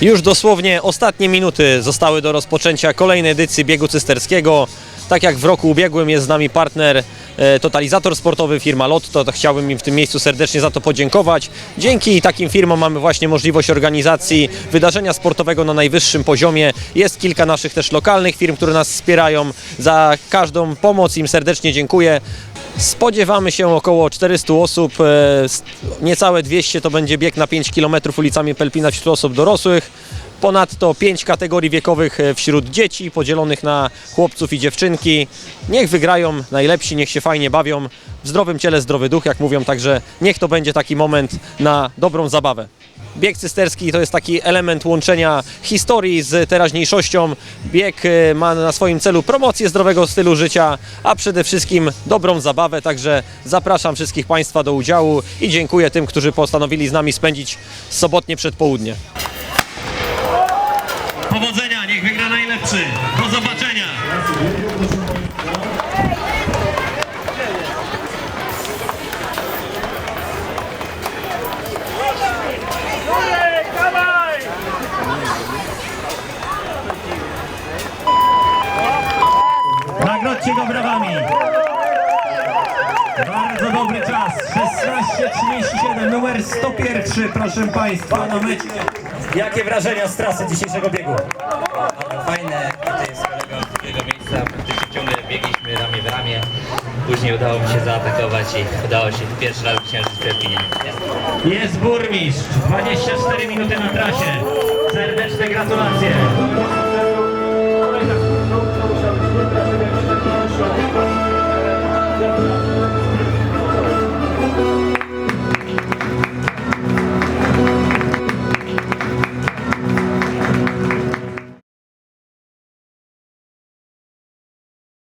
Już dosłownie ostatnie minuty zostały do rozpoczęcia kolejnej edycji biegu cysterskiego. Tak jak w roku ubiegłym jest z nami partner e, Totalizator Sportowy, firma Lotto, to chciałbym im w tym miejscu serdecznie za to podziękować. Dzięki takim firmom mamy właśnie możliwość organizacji wydarzenia sportowego na najwyższym poziomie. Jest kilka naszych też lokalnych firm, które nas wspierają. Za każdą pomoc im serdecznie dziękuję. Spodziewamy się około 400 osób, e, niecałe 200 to będzie bieg na 5 km ulicami Pelpina wśród osób dorosłych. Ponadto 5 kategorii wiekowych e, wśród dzieci, podzielonych na chłopców i dziewczynki. Niech wygrają najlepsi, niech się fajnie bawią. W zdrowym ciele zdrowy duch, jak mówią, także niech to będzie taki moment na dobrą zabawę. Bieg cysterski to jest taki element łączenia historii z teraźniejszością. Bieg e, ma na swoim celu promocję zdrowego stylu życia, a przede wszystkim dobrą zabawę. Także zapraszam wszystkich Państwa do udziału i dziękuję tym, którzy postanowili z nami spędzić sobotnie przedpołudnie. Powodzenia, niech wygra najlepszy. Do zobaczenia. Nagrodźcie go brawami. Bardzo dobry czas. 16.37, numer 101, proszę Państwa, na mecie. Jakie wrażenia z trasy dzisiejszego biegu? fajne, tutaj z kolegą z drugiego miejsca, praktycznie ciągle biegliśmy ramię w ramię. Później udało mi się zaatakować i udało się pierwszy raz zwyciężyć w Perpinie. Jest burmistrz, 24 minuty na trasie. Serdeczne gratulacje.